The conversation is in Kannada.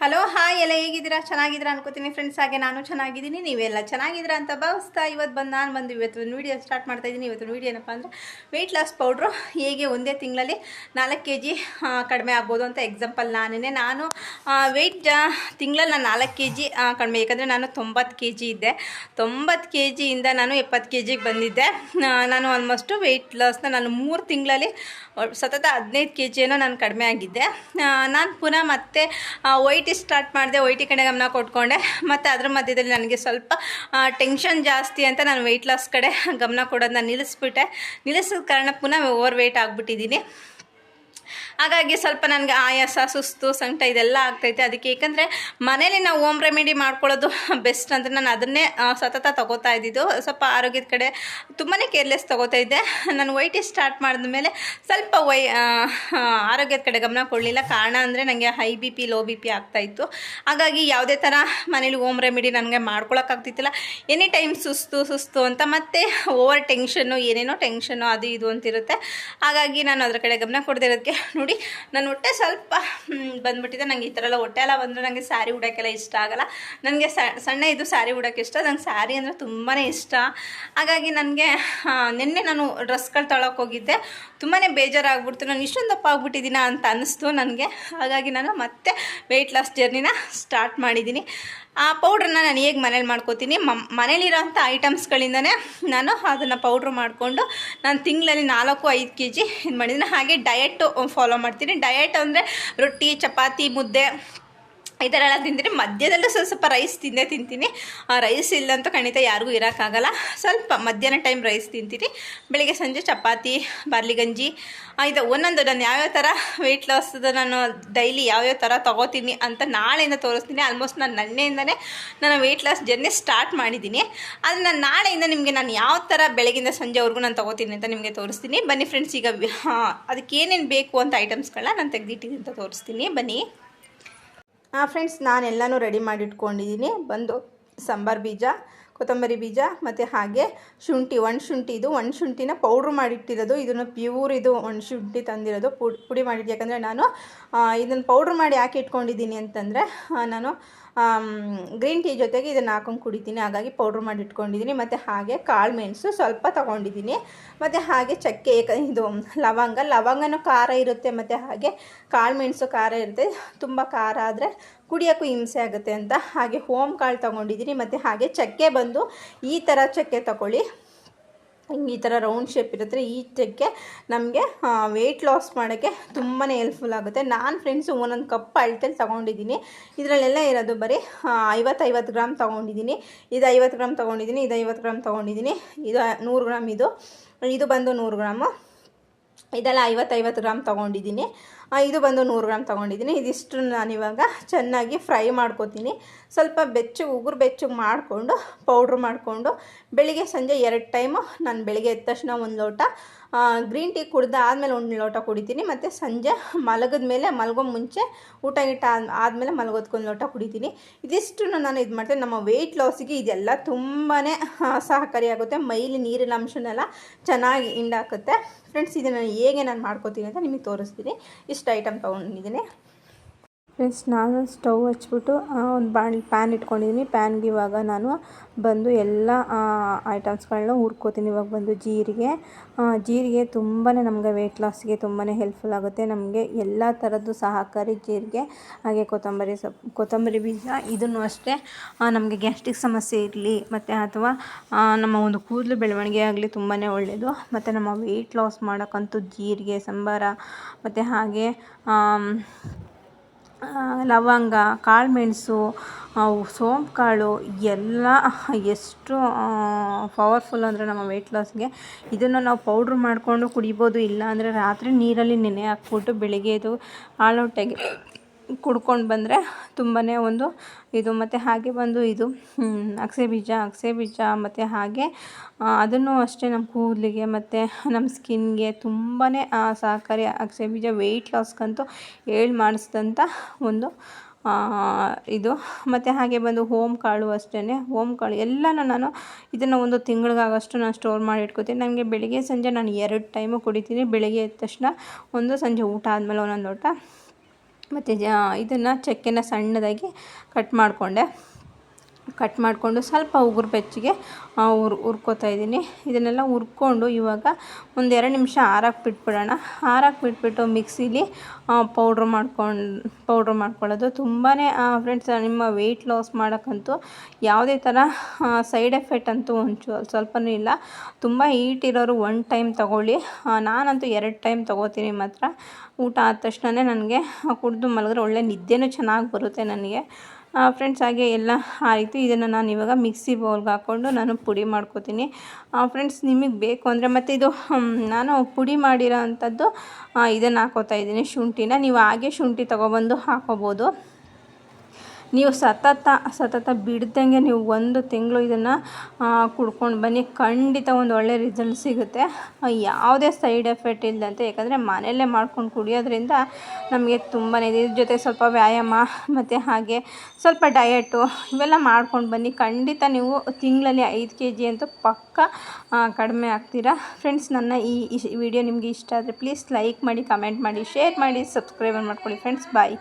ಹಲೋ ಹಾಯ್ ಎಲ್ಲ ಹೇಗಿದ್ದೀರಾ? ಚೆನ್ನಾಗಿದ್ದೀರಾ ಅನ್ಕೋತೀನಿ ಫ್ರೆಂಡ್ಸ್ ಹಾಗೆ ನಾನು ಚೆನ್ನಾಗಿದ್ದೀನಿ. ನೀವೆಲ್ಲ ಚೆನ್ನಾಗಿದ್ದೀರಾ ಅಂತ ಭಾವಿಸ್ತಾ ಇವತ್ತು ಬಂದು ನಾನು ಬಂದು ಇವತ್ತು ಒಂದು ವೀಡಿಯೋ ಸ್ಟಾರ್ಟ್ ಮಾಡ್ತಾ ಇದ್ದೀನಿ. ಇವತ್ತು ವೀಡಿಯೋ ಏನಪ್ಪ ಅಂದರೆ ವೆಯ್ಟ್ ಲಾಸ್ ಪೌಡ್ರು ಹೇಗೆ ಒಂದೇ ತಿಂಗಳಲ್ಲಿ ನಾಲ್ಕು ಕೆ ಜಿ ಕಡಿಮೆ ಆಗ್ಬೋದು ಅಂತ ಎಕ್ಸಾಂಪಲ್ ನಾನೇ ನಾನು ವೆಯ್ಟ್ ತಿಂಗಳಲ್ಲಿ ನಾನು ನಾಲ್ಕು ಕೆ ಜಿ ಕಡಿಮೆ. ಯಾಕಂದರೆ ನಾನು ತೊಂಬತ್ತು ಕೆ ಜಿ ಇದ್ದೆ. ತೊಂಬತ್ತು ಕೆ ಜಿಯಿಂದ ನಾನು ಎಪ್ಪತ್ತು ಕೆ ಜಿಗೆ ಬಂದಿದ್ದೆ. ನಾನು ಆಲ್ಮೋಸ್ಟು ವೆಯ್ಟ್ ಲಾಸ್ನ ನಾನು ಮೂರು ತಿಂಗಳಲ್ಲಿ, ಸತತ ಹದಿನೈದು ಕೆ ಜಿಯನ್ನು ನಾನು ಕಡಿಮೆ ಆಗಿದ್ದೆ. ನಾನು ಪುನಃ ಮತ್ತೆ ವೈಟಿ ಸ್ಟಾರ್ಟ್ ಮಾಡಿದೆ ವೈಟಿ ಕಡೆ ಗಮನ ಕೊಟ್ಕೊಂಡೆ. ಮತ್ತು ಅದ್ರ ಮಧ್ಯದಲ್ಲಿ ನನಗೆ ಸ್ವಲ್ಪ ಟೆನ್ಷನ್ ಜಾಸ್ತಿ ಅಂತ ನಾನು ವೆಯ್ಟ್ ಲಾಸ್ ಕಡೆ ಗಮನ ಕೊಡೋದನ್ನ ನಿಲ್ಲಿಸ್ಬಿಟ್ಟೆ. ನಿಲ್ಲಿಸಿದ ಕಾರಣ ಪುನಃ ಓವರ್ ವೆಯ್ಟ್ ಆಗಿಬಿಟ್ಟಿದ್ದೀನಿ. ಹಾಗಾಗಿ ಸ್ವಲ್ಪ ನನಗೆ ಆಯಾಸ, ಸುಸ್ತು, ಸಂಕಟ ಇದೆಲ್ಲ ಆಗ್ತೈತೆ. ಅದಕ್ಕೆ ಏಕೆಂದರೆ ಮನೇಲಿ ನಾವು ಓಮ್ ರೆಮಿಡಿ ಮಾಡ್ಕೊಳ್ಳೋದು ಬೆಸ್ಟ್ ಅಂದರೆ ನಾನು ಅದನ್ನೇ ಸತತ ತಗೋತಾ ಇದ್ದಿದ್ದು. ಸ್ವಲ್ಪ ಆರೋಗ್ಯದ ಕಡೆ ತುಂಬಾ ಕೇರ್ಲೆಸ್ ತಗೋತಾ ಇದ್ದೆ. ನಾನು ವೈಟಿ ಸ್ಟಾರ್ಟ್ ಮಾಡಿದ ಮೇಲೆ ಸ್ವಲ್ಪ ವೈ ಆರೋಗ್ಯದ ಕಡೆ ಗಮನ ಕೊಡಲಿಲ್ಲ. ಕಾರಣ ಅಂದರೆ ನನಗೆ high B P, low B P ಆಗ್ತಾಯಿತ್ತು ಹಾಗಾಗಿ ಯಾವುದೇ ಥರ ಮನೇಲಿ ಓಮ್ ರೆಮಿಡಿ ನನಗೆ ಮಾಡ್ಕೊಳಕ್ಕಾಗ್ತಿತ್ತಿಲ್ಲ ಎನಿ ಟೈಮ್ ಸುಸ್ತು ಸುಸ್ತು ಅಂತ ಮತ್ತೆ ಓವರ್ ಟೆನ್ಷನ್ನು, ಏನೇನೋ ಟೆನ್ಷನ್ನು ಅದು ಇದು ಅಂತಿರುತ್ತೆ. ಹಾಗಾಗಿ ನಾನು ಅದರ ಕಡೆ ಗಮನ ಕೊಡದಿರೋದಕ್ಕೆ ನೋಡಿ. ನನ್ನ ಹೊಟ್ಟೆ ಸ್ವಲ್ಪ ಬಂದುಬಿಟ್ಟಿದೆ. ನನಗೆ ಈ ಥರ ಎಲ್ಲ ಹೊಟ್ಟೆ ಎಲ್ಲ ಬಂದರೆ ನನಗೆ ಸ್ಯಾರಿ ಉಡೋಕ್ಕೆಲ್ಲ ಇಷ್ಟ ಆಗಲ್ಲ. ನನಗೆ ಸಣ್ಣ ಇದು ಸ್ಯಾರಿ ಉಡೋಕ್ಕೆ ಇಷ್ಟ. ನಂಗೆ ಸ್ಯಾರಿ ಅಂದರೆ ತುಂಬಾ ಇಷ್ಟ. ಹಾಗಾಗಿ ನನಗೆ ನಿನ್ನೆ ನಾನು ಡ್ರೆಸ್ಗಳು ತೊಳಕ್ಕೆ ಹೋಗಿದ್ದೆ. ತುಂಬಾ ಬೇಜಾರಾಗ್ಬಿಡ್ತು. ನಾನು ಇಷ್ಟೊಂದು ದಪ್ಪ ಆಗ್ಬಿಟ್ಟಿದ್ದೀನ ಅಂತ ಅನ್ನಿಸ್ತು ನನಗೆ. ಹಾಗಾಗಿ ನಾನು ಮತ್ತೆ ವೆಯ್ಟ್ ಲಾಸ್ ಜರ್ನಿನ ಸ್ಟಾರ್ಟ್ ಮಾಡಿದ್ದೀನಿ. ಆ ಪೌಡ್ರನ್ನ ನಾನು ಹೇಗೆ ಮನೇಲಿ ಮಾಡ್ಕೋತೀನಿ? ಮನೇಲಿರೋಂಥ ಐಟಮ್ಸ್ಗಳಿಂದನೇ ನಾನು ಅದನ್ನು ಪೌಡ್ರ್ ಮಾಡಿಕೊಂಡು ನಾನು ತಿಂಗಳಲ್ಲಿ ನಾಲ್ಕು, ಐದು ಕೆ ಜಿ ಇದು ಮಾಡಿದ್ದೀನಿ ಹಾಗೆ ಡಯಟು ಫಾಲೋ ಮಾಡ್ತೀನಿ. ಡಯಟ್ ಅಂದರೆ ರೊಟ್ಟಿ, ಚಪಾತಿ, ಮುದ್ದೆ ಈ ಥರ ಎಲ್ಲ ತಿಂತೀನಿ ಮಧ್ಯದಲ್ಲೂ ಸ್ವಲ್ಪ ಸ್ವಲ್ಪ ರೈಸ್ ತಿಂದೇ ತಿಂತೀನಿ. ಆ ರೈಸ್ ಇಲ್ಲಂತೂ ಖಂಡಿತ ಯಾರಿಗೂ ಇರೋಕ್ಕಾಗಲ್ಲ. ಸ್ವಲ್ಪ ಮಧ್ಯಾಹ್ನ ಟೈಮ್ ರೈಸ್ ತಿಂತೀನಿ. ಬೆಳಿಗ್ಗೆ ಸಂಜೆ ಚಪಾತಿ ಬಾರ್ಲಿ ಗಂಜಿ ಇದು ಒಂದೊಂದು ನಾನು ಯಾವ್ಯಾವ ಥರ ವೆಯ್ಟ್ ಲಾಸ್ದು ನಾನು ಡೈಲಿ ಯಾವ್ಯಾವ ಥರ ತೊಗೋತೀನಿ ಅಂತ ನಾಳೆಯಿಂದ ತೋರಿಸ್ತೀನಿ. ಆಲ್ಮೋಸ್ಟ್ ನಾನು ನನ್ನೆಯಿಂದನೇ ನಾನು ವೆಯ್ಟ್ ಲಾಸ್ ಜರ್ನಿ ಸ್ಟಾರ್ಟ್ ಮಾಡಿದ್ದೀನಿ. ಆದರೆ ನಾನು ನಾಳೆಯಿಂದ ನಿಮಗೆ ನಾನು ಯಾವ ಥರ ಬೆಳಗಿಂದ ಸಂಜೆವರೆಗೂ ನಾನು ತೊಗೋತೀನಿ ಅಂತ ನಿಮಗೆ ತೋರಿಸ್ತೀನಿ. ಬನ್ನಿ ಫ್ರೆಂಡ್ಸ್ ಈಗ ಅದಕ್ಕೆ ಏನೇನು ಬೇಕು ಅಂತ ಐಟಮ್ಸ್ಗಳನ್ನ ನಾನು ತೆಗೆದಿಟ್ಟಿದ್ದೀನಿ ಅಂತ ತೋರಿಸ್ತೀನಿ. ಬನ್ನಿ. ಫ್ರೆಂಡ್ಸ್ ನಾನೆಲ್ಲನೂ ರೆಡಿ ಮಾಡಿ ಇಟ್ಕೊಂಡಿದ್ದೀನಿ ಬಂದು ಸಾಂಬಾರು ಬೀಜ, ಕೊತ್ತಂಬರಿ ಬೀಜ, ಮತ್ತು ಹಾಗೆ ಶುಂಠಿ ಒಣ ಶುಂಠಿ ಇದು ಒಣ ಶುಂಠಿನ ಪೌಡ್ರ್ ಮಾಡಿಟ್ಟಿರೋದು. ಇದನ್ನು ಪ್ಯೂರ್ ಇದು ಒಣ ಶುಂಠಿ ತಂದಿರೋದು. ಪುಡಿ ಪುಡಿ ಮಾಡಿದ್ದು ಯಾಕಂದರೆ ನಾನು ಇದನ್ನು ಪೌಡ್ರ್ ಮಾಡಿ ಯಾಕೆ ಇಟ್ಕೊಂಡಿದ್ದೀನಿ ಅಂತಂದರೆ ನಾನು ಗ್ರೀನ್ ಟೀ ಜೊತೆಗೆ ಇದನ್ನು ಹಾಕೊಂಡು ಕುಡಿತೀನಿ. ಹಾಗಾಗಿ ಪೌಡ್ರ್ ಮಾಡಿ ಇಟ್ಕೊಂಡಿದ್ದೀನಿ ಮತ್ತು ಹಾಗೆ ಕಾಳು ಮೆಣಸು ಸ್ವಲ್ಪ ತೊಗೊಂಡಿದ್ದೀನಿ ಮತ್ತು ಹಾಗೆ ಚಕ್ಕೆ ಇದು ಲವಂಗ. ಲವಂಗನೂ ಖಾರ ಇರುತ್ತೆ. ಮತ್ತು ಹಾಗೆ ಕಾಳು ಮೆಣಸು ಖಾರ ಇರುತ್ತೆ. ತುಂಬ ಖಾರ ಆದರೆ ಕುಡಿಯೋಕ್ಕೂ ಹಿಂಸೆ ಆಗುತ್ತೆ ಅಂತ. ಹಾಗೆ ಹೋಮ್ ಕಾಳು ತೊಗೊಂಡಿದ್ದೀನಿ ಮತ್ತು ಹಾಗೆ ಚಕ್ಕೆ ಬಂದು ಈ ಥರ ಚಕ್ಕೆ ತಗೊಳ್ಳಿ. ಹಿಂಗೆ ಈ ಥರ ರೌಂಡ್ ಶೇಪ್ ಇರುತ್ತೆ. ಈ ಚಕ್ಕೆ ನಮಗೆ ವೆಯ್ಟ್ ಲಾಸ್ ಮಾಡೋಕ್ಕೆ ತುಂಬಾ ಹೆಲ್ಪ್ಫುಲ್ ಆಗುತ್ತೆ. ನಾನು ಫ್ರೆಂಡ್ಸು ಒಂದೊಂದು ಕಪ್ ಅಳ್ತೇಲಿ ತೊಗೊಂಡಿದ್ದೀನಿ. ಇದರಲ್ಲೆಲ್ಲ ಇರೋದು ಬರೀ ಐವತ್ತು ಐವತ್ತು ಗ್ರಾಮ್ ತೊಗೊಂಡಿದ್ದೀನಿ. ಇದು ಐವತ್ತು ಗ್ರಾಮ್ ತೊಗೊಂಡಿದ್ದೀನಿ, ಇದು ಐವತ್ತು ಗ್ರಾಮ್ ತೊಗೊಂಡಿದ್ದೀನಿ. ಇದು ನೂರು ಗ್ರಾಮ್ ಇದು. ಇದು ಬಂದು ನೂರು ಗ್ರಾಮು. ಇದೆಲ್ಲ ಐವತ್ತೈವತ್ತು ಗ್ರಾಮ್ ತೊಗೊಂಡಿದ್ದೀನಿ. ಇದು ಬಂದು ನೂರು ಗ್ರಾಮ್ ತೊಗೊಂಡಿದ್ದೀನಿ. ಇದಿಷ್ಟು ನಾನಿವಾಗ ಚೆನ್ನಾಗಿ ಫ್ರೈ ಮಾಡ್ಕೊತೀನಿ. ಸ್ವಲ್ಪ ಬೆಚ್ಚಗೆ ಉಗುರು ಬೆಚ್ಚಗೆ ಮಾಡಿಕೊಂಡು, ಪೌಡ್ರ್ ಮಾಡಿಕೊಂಡು, ಬೆಳಿಗ್ಗೆ ಸಂಜೆ ಎರಡು ಟೈಮು ನಾನು ಬೆಳಿಗ್ಗೆ ಎದ್ದ ತಕ್ಷಣ ಒಂದು ಲೋಟ ಗ್ರೀನ್ ಟೀ ಕುಡ್ದು ಆದಮೇಲೆ ಒಂದು ಲೋಟ ಕುಡಿತೀನಿ. ಮತ್ತು ಸಂಜೆ ಮಲಗಿದ ಮೇಲೆ ಮಲಗೋ ಮುಂಚೆ ಊಟ ಗೀಟ ಆದಮೇಲೆ ಮಲಗೋದಕ್ಕೊಂದು ಲೋಟ ಕುಡಿತೀನಿ. ಇದಿಷ್ಟು ನಾನು ಇದು ಮಾಡ್ತೀನಿ. ನಮ್ಮ ವೆಯ್ಟ್ ಲಾಸಿಗೆ ಇದೆಲ್ಲ ತುಂಬಾ ಸಹಕಾರಿಯಾಗುತ್ತೆ ಮೈಲಿ ನೀರಿನ ಅಂಶನೆಲ್ಲ ಚೆನ್ನಾಗಿ ಹಿಂಡಾಕುತ್ತೆ. ಫ್ರೆಂಡ್ಸ್ ಇದನ್ನು ಹೇಗೆ ನಾನು ಮಾಡ್ಕೋತೀನಿ ಅಂತ ನಿಮಗೆ ತೋರಿಸ್ತೀನಿ. ಇಷ್ಟು ಐಟಮ್ ತೊಗೊಂಡಿದ್ದೀನಿ ಫ್ರೆಂಡ್ಸ್, ನಾನು ಸ್ಟವ್ ಹಚ್ಬಿಟ್ಟು ಒಂದು ಬಾಣ್ ಪ್ಯಾನ್ ಇಟ್ಕೊಂಡಿದ್ದೀನಿ ಪ್ಯಾನ್ಗೆ ಇವಾಗ ನಾನು ಬಂದು ಎಲ್ಲ ಐಟಮ್ಸ್ಗಳನ್ನ ಹುರ್ಕೋತೀನಿ. ಇವಾಗ ಬಂದು ಜೀರಿಗೆ. ಜೀರಿಗೆ ತುಂಬಾ ನಮಗೆ ವೆಯ್ಟ್ ಲಾಸ್ಗೆ ತುಂಬಾ ಹೆಲ್ಪ್ಫುಲ್ ಆಗುತ್ತೆ. ನಮಗೆ ಎಲ್ಲ ಥರದ್ದು ಸಹಕಾರಿ ಜೀರಿಗೆ, ಹಾಗೆ ಕೊತ್ತಂಬರಿ ಸೊಪ್ಪು ಕೊತ್ತಂಬರಿ ಬೀಜ ಇದನ್ನು ಅಷ್ಟೇ. ನಮಗೆ ಗ್ಯಾಸ್ಟ್ರಿಕ್ ಸಮಸ್ಯೆ ಇರಲಿ, ಮತ್ತು ಅಥವಾ ನಮ್ಮ ಒಂದು ಕೂದಲು ಬೆಳವಣಿಗೆ ಆಗಲಿ ತುಂಬಾ ಒಳ್ಳೆಯದು ಮತ್ತು ನಮ್ಮ ವೆಯ್ಟ್ ಲಾಸ್ ಮಾಡೋಕ್ಕಂತೂ ಜೀರಿಗೆ, ಸಂಬಾರ, ಮತ್ತು ಹಾಗೆ ಲವಂಗ ಕಾಳುಮೆಣಸು ಸೋಂಪು ಕಾಳು, ಎಲ್ಲ ಎಷ್ಟು ಪವರ್ಫುಲ್ ಅಂದರೆ ನಮ್ಮ ವೆಯ್ಟ್ ಲಾಸ್ಗೆ ಇದನ್ನು ನಾವು ಪೌಡ್ರ್ ಮಾಡಿಕೊಂಡು ಕುಡಿಬೋದು. ಇಲ್ಲ ಅಂದರೆ ರಾತ್ರಿ ನೀರಲ್ಲಿ ನೆನೆ ಹಾಕ್ಬಿಟ್ಟು ಬೆಳಿಗ್ಗೆ ಇದು ಹಾಳೊಟ್ಟೆಗೆ ಕುಡ್ಕೊಂಡು ಬಂದರೆ ತುಂಬಾ ಒಂದು ಇದು ಮತ್ತು ಹಾಗೆ ಬಂದು ಇದು ಅಗಸೆ ಬೀಜ ಅಗಸೆ ಬೀಜ ಮತ್ತು ಹಾಗೆ ಅದನ್ನು ಅಷ್ಟೇ ನಮ್ಮ ಕೂದಲಿಗೆ ಮತ್ತು ನಮ್ಮ ಸ್ಕಿನ್ಗೆ ತುಂಬಾ ಸಹಕಾರಿ ಅಗಸೆ ಬೀಜ ವೆಯ್ಟ್ ಲಾಸ್ಗಂತೂ ಹೇಳಿ ಮಾಡಿಸಿದಂಥ ಒಂದು ಇದು. ಮತ್ತು ಹಾಗೆ ಬಂದು ಓಮ್ ಕಾಳು ಅಷ್ಟೇ ಓಮ್ ಕಾಳು ಎಲ್ಲನೂ ನಾನು ಇದನ್ನು ಒಂದು ತಿಂಗಳಿಗಾಗಷ್ಟು ನಾನು ಸ್ಟೋರ್ ಮಾಡಿ ಇಟ್ಕೋತೀನಿ. ನನಗೆ ಬೆಳಿಗ್ಗೆ ಸಂಜೆ ನಾನು ಎರಡು ಟೈಮು ಕುಡಿತೀನಿ. ಬೆಳಿಗ್ಗೆ ಎದ್ದ ತಕ್ಷಣ ಒಂದು ಸಂಜೆ ಊಟ ಆದಮೇಲೆ ಒಂದೊಂದು ಲೋಟ ಮತ್ತು ಇದನ್ನು ಚಕ್ಕೆನ ಸಣ್ಣದಾಗಿ ಕಟ್ ಮಾಡಿಕೊಂಡೆ. ಕಟ್ ಮಾಡಿಕೊಂಡು ಸ್ವಲ್ಪ ಉಗುರು ಬೆಚ್ಚಗೆ ಉರ್ ಹುರ್ಕೋತಾ ಇದ್ದೀನಿ. ಇದನ್ನೆಲ್ಲ ಹುರ್ಕೊಂಡು ಇವಾಗ ಒಂದು ಎರಡು ನಿಮಿಷ ಆರಕ್ಕೆ ಬಿಟ್ಬಿಡೋಣ. ಆರಕ್ಕೆ ಬಿಟ್ಬಿಟ್ಟು ಮಿಕ್ಸಿಲಿ ಪೌಡ್ರ್ ಮಾಡ್ಕೊಂಡು ಪೌಡ್ರ್ ಮಾಡ್ಕೊಳ್ಳೋದು. ತುಂಬಾ ಫ್ರೆಂಡ್ಸ್ ನಿಮ್ಮ ವೆಯ್ಟ್ ಲಾಸ್ ಮಾಡೋಕ್ಕಂತೂ ಯಾವುದೇ ಥರ ಸೈಡ್ ಎಫೆಕ್ಟ್ ಅಂತೂ ಒಂಚೂರು ಸ್ವಲ್ಪನೂ ಇಲ್ಲ. ತುಂಬ ಹೀಟ್ ಇರೋರು ಒನ್ ಟೈಮ್ ತೊಗೊಳ್ಳಿ. ನಾನಂತೂ ಎರಡು ಟೈಮ್ ತೊಗೋತೀನಿ ಮಾತ್ರ. ಊಟ ಆದ ತಕ್ಷಣವೇ ನನಗೆ ಕುಡಿದು ಮಲಗಿದ್ರೆ ಒಳ್ಳೆ ನಿದ್ದೆನೂ ಚೆನ್ನಾಗಿ ಬರುತ್ತೆ ನನಗೆ. ಫ್ರೆಂಡ್ಸ್ ಹಾಗೆ ಎಲ್ಲ ಆಯಿತು. ಇದನ್ನು ನಾನು ಇವಾಗ ಮಿಕ್ಸಿ ಬೌಲ್ಗೆ ಹಾಕ್ಕೊಂಡು ನಾನು ಪುಡಿ ಮಾಡ್ಕೋತೀನಿ. ಫ್ರೆಂಡ್ಸ್ ನಿಮಗೆ ಬೇಕು ಅಂದರೆ ಮತ್ತು ಇದು ನಾನು ಪುಡಿ ಮಾಡಿರೋ ಅಂಥದ್ದು ಇದನ್ನು ಹಾಕೋತಾ ಇದ್ದೀನಿ. ಶುಂಠಿನ. ನೀವು ಹಾಗೆ ಶುಂಠಿ ತೊಗೊಬಂದು ಹಾಕೋಬೋದು. ನೀವು ಸತತ ಸತತ ಬಿಡ್ದಂಗೆ ನೀವು ಒಂದು ತಿಂಗಳು ಇದನ್ನು ಕುಡ್ಕೊಂಡು ಬನ್ನಿ. ಖಂಡಿತ ಒಂದು ಒಳ್ಳೆ ರಿಸಲ್ಟ್ ಸಿಗುತ್ತೆ. ಯಾವುದೇ ಸೈಡ್ ಎಫೆಕ್ಟ್ ಇಲ್ಲದಂತೆ ಯಾಕಂದರೆ ಮನೆಯಲ್ಲೇ ಮಾಡ್ಕೊಂಡು ಕುಡಿಯೋದ್ರಿಂದ ನಮಗೆ ತುಂಬಾ ಇದೆ ಇದ್ರ ಜೊತೆ ಸ್ವಲ್ಪ ವ್ಯಾಯಾಮ, ಮತ್ತು ಹಾಗೆ ಸ್ವಲ್ಪ ಡಯಟು ಇವೆಲ್ಲ ಮಾಡ್ಕೊಂಡು ಬನ್ನಿ. ಖಂಡಿತ ನೀವು ತಿಂಗಳಲ್ಲಿ ಐದು ಕೆ ಜಿ ಅಂತೂ ಪಕ್ಕ ಕಡಿಮೆ ಆಗ್ತೀರಾ. ಫ್ರೆಂಡ್ಸ್ ನನ್ನ ಈ ವಿಡಿಯೋ ನಿಮಗೆ ಇಷ್ಟ ಆದರೆ ಪ್ಲೀಸ್ ಲೈಕ್ ಮಾಡಿ ಕಮೆಂಟ್ ಮಾಡಿ ಶೇರ್ ಮಾಡಿ ಸಬ್ಸ್ಕ್ರೈಬ್ ಮಾಡ್ಕೊಳ್ಳಿ. Friends bye